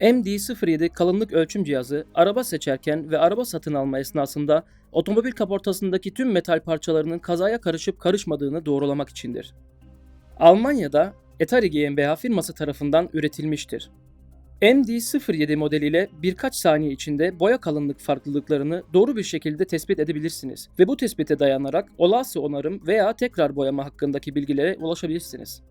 MD-07 kalınlık ölçüm cihazı araba seçerken ve araba satın alma esnasında otomobil kaportasındaki tüm metal parçalarının kazaya karışıp karışmadığını doğrulamak içindir. Almanya'da Etari GmbH firması tarafından üretilmiştir. MD-07 modeliyle birkaç saniye içinde boya kalınlık farklılıklarını doğru bir şekilde tespit edebilirsiniz ve bu tespite dayanarak olası onarım veya tekrar boyama hakkındaki bilgilere ulaşabilirsiniz.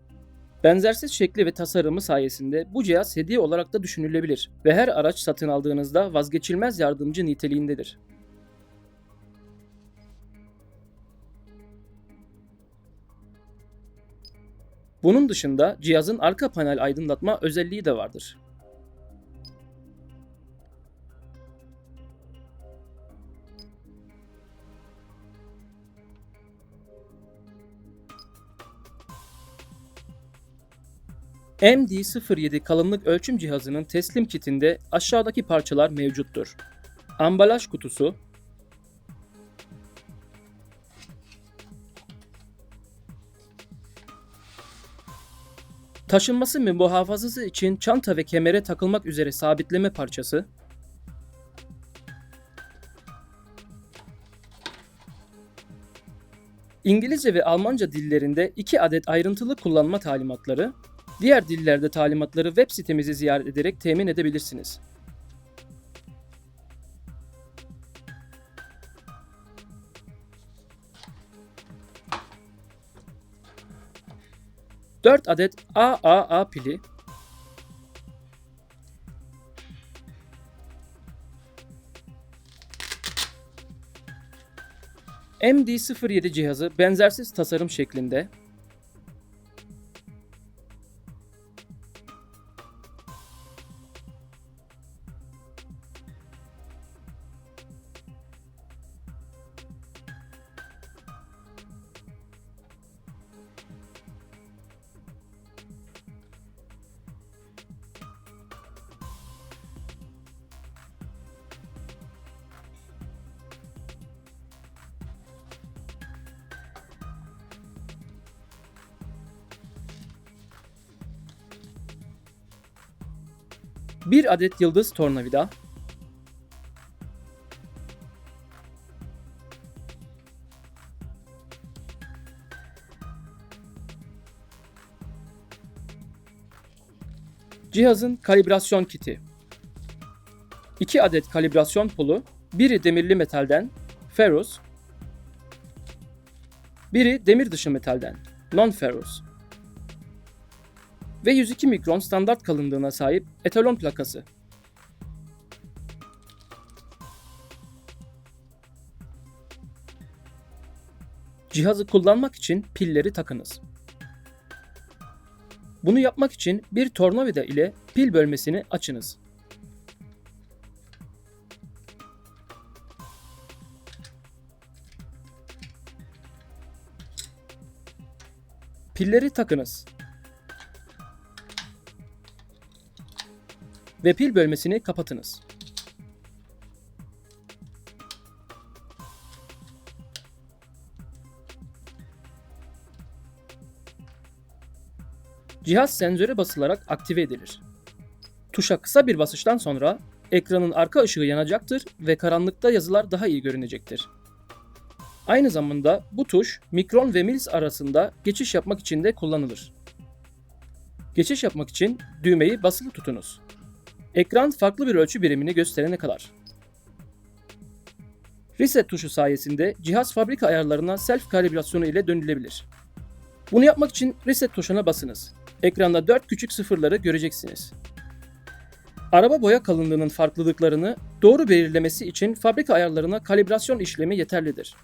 Benzersiz şekli ve tasarımı sayesinde bu cihaz hediye olarak da düşünülebilir ve her araç satın aldığınızda vazgeçilmez yardımcı niteliğindedir. Bunun dışında cihazın arka panel aydınlatma özelliği de vardır. MD-07 kalınlık ölçüm cihazının teslim kitinde aşağıdaki parçalar mevcuttur. Ambalaj kutusu, taşınması ve muhafazası için çanta ve kemere takılmak üzere sabitleme parçası, İngilizce ve Almanca dillerinde 2 adet ayrıntılı kullanma talimatları, diğer dillerde talimatları web sitemizi ziyaret ederek temin edebilirsiniz. Dört adet AAA pili, MD-07 cihazı benzersiz tasarım şeklinde bir adet yıldız tornavida, Cihazın kalibrasyon kiti. 2 adet kalibrasyon pulu, biri demirli metalden, ferrous, biri demir dışı metalden, non-ferrous ve 102 mikron standart kalınlığına sahip etalon plakası. Cihazı kullanmak için pilleri takınız. Bunu yapmak için bir tornavida ile pil bölmesini açınız. Pilleri takınız. Ve pil bölmesini kapatınız. Cihaz sensöre basılarak aktive edilir. Tuşa kısa bir basıştan sonra ekranın arka ışığı yanacaktır ve karanlıkta yazılar daha iyi görünecektir. Aynı zamanda bu tuş mikron ve mils arasında geçiş yapmak için de kullanılır. Geçiş yapmak için düğmeyi basılı tutunuz. Ekran farklı bir ölçü birimini gösterene kadar. Reset tuşu sayesinde cihaz fabrika ayarlarına self kalibrasyonu ile dönülebilir. Bunu yapmak için reset tuşuna basınız. Ekranda 4 küçük sıfırları göreceksiniz. Araba boya kalınlığının farklılıklarını doğru belirlemesi için fabrika ayarlarına kalibrasyon işlemi yeterlidir.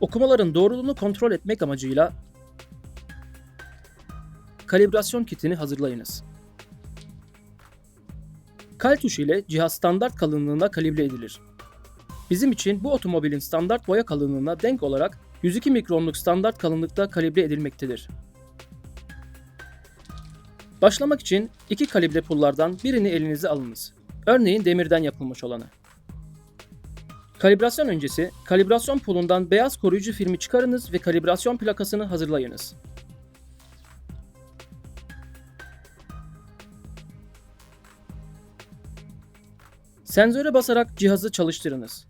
Okumaların doğruluğunu kontrol etmek amacıyla kalibrasyon kitini hazırlayınız. Kal tuşu ile cihaz standart kalınlığında kalibre edilir. Bizim için bu otomobilin standart boya kalınlığına denk olarak 102 mikronluk standart kalınlıkta kalibre edilmektedir. Başlamak için iki kalibre pullardan birini elinize alınız. Örneğin demirden yapılmış olanı. Kalibrasyon öncesi kalibrasyon pulundan beyaz koruyucu filmi çıkarınız ve kalibrasyon plakasını hazırlayınız. Sensöre basarak cihazı çalıştırınız.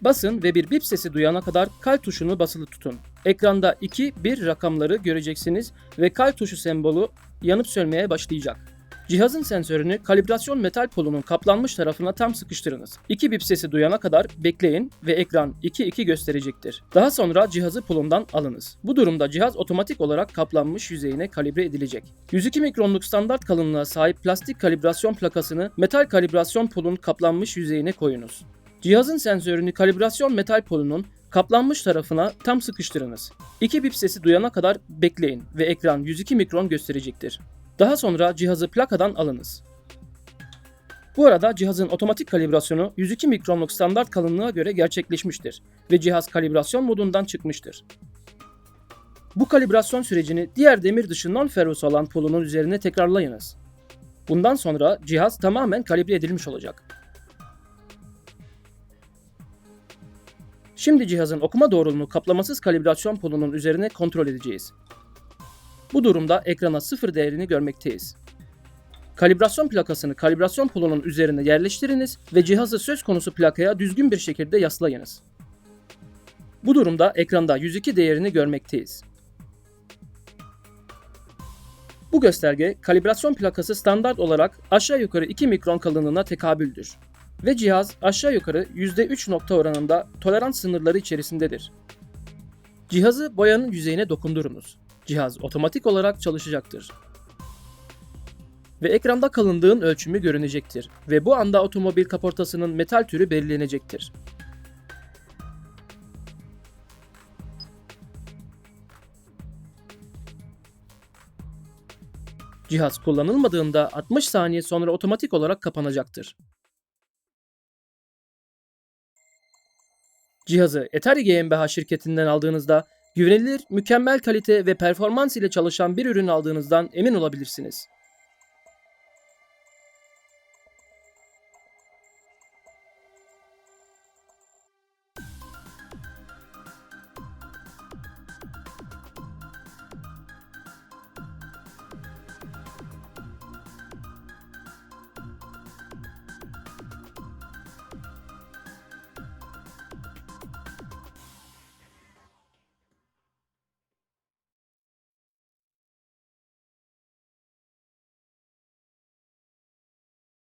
Basın ve bir bip sesi duyana kadar kal tuşunu basılı tutun. Ekranda 2, 1 rakamları göreceksiniz ve kal tuşu sembolü yanıp sönmeye başlayacak. Cihazın sensörünü kalibrasyon metal polunun kaplanmış tarafına tam sıkıştırınız. 2 bip sesi duyana kadar bekleyin ve ekran 2-2 gösterecektir. Daha sonra cihazı pulundan alınız. Bu durumda cihaz otomatik olarak kaplanmış yüzeyine kalibre edilecek. 102 mikronluk standart kalınlığa sahip plastik kalibrasyon plakasını metal kalibrasyon pulun kaplanmış yüzeyine koyunuz. Cihazın sensörünü kalibrasyon metal polunun kaplanmış tarafına tam sıkıştırınız. 2 bip sesi duyana kadar bekleyin ve ekran 102 mikron gösterecektir. Daha sonra cihazı plakadan alınız. Bu arada cihazın otomatik kalibrasyonu 102 mikronluk standart kalınlığa göre gerçekleşmiştir ve cihaz kalibrasyon modundan çıkmıştır. Bu kalibrasyon sürecini diğer demir dışı non-ferrous olan pulunun üzerine tekrarlayınız. Bundan sonra cihaz tamamen kalibre edilmiş olacak. Şimdi cihazın okuma doğruluğunu kaplamasız kalibrasyon pulunun üzerine kontrol edeceğiz. Bu durumda ekrana sıfır değerini görmekteyiz. Kalibrasyon plakasını kalibrasyon pulunun üzerine yerleştiriniz ve cihazı söz konusu plakaya düzgün bir şekilde yaslayınız. Bu durumda ekranda 102 değerini görmekteyiz. Bu gösterge kalibrasyon plakası standart olarak aşağı yukarı 2 mikron kalınlığına tekabüldür ve cihaz aşağı yukarı %3 nokta oranında tolerans sınırları içerisindedir. Cihazı boyanın yüzeyine dokundurunuz. Cihaz otomatik olarak çalışacaktır. Ve ekranda kalınlığın ölçümü görünecektir ve bu anda otomobil kaportasının metal türü belirlenecektir. Cihaz kullanılmadığında 60 saniye sonra otomatik olarak kapanacaktır. Cihazı Etari GmbH şirketinden aldığınızda güvenilir, mükemmel kalite ve performans ile çalışan bir ürün aldığınızdan emin olabilirsiniz.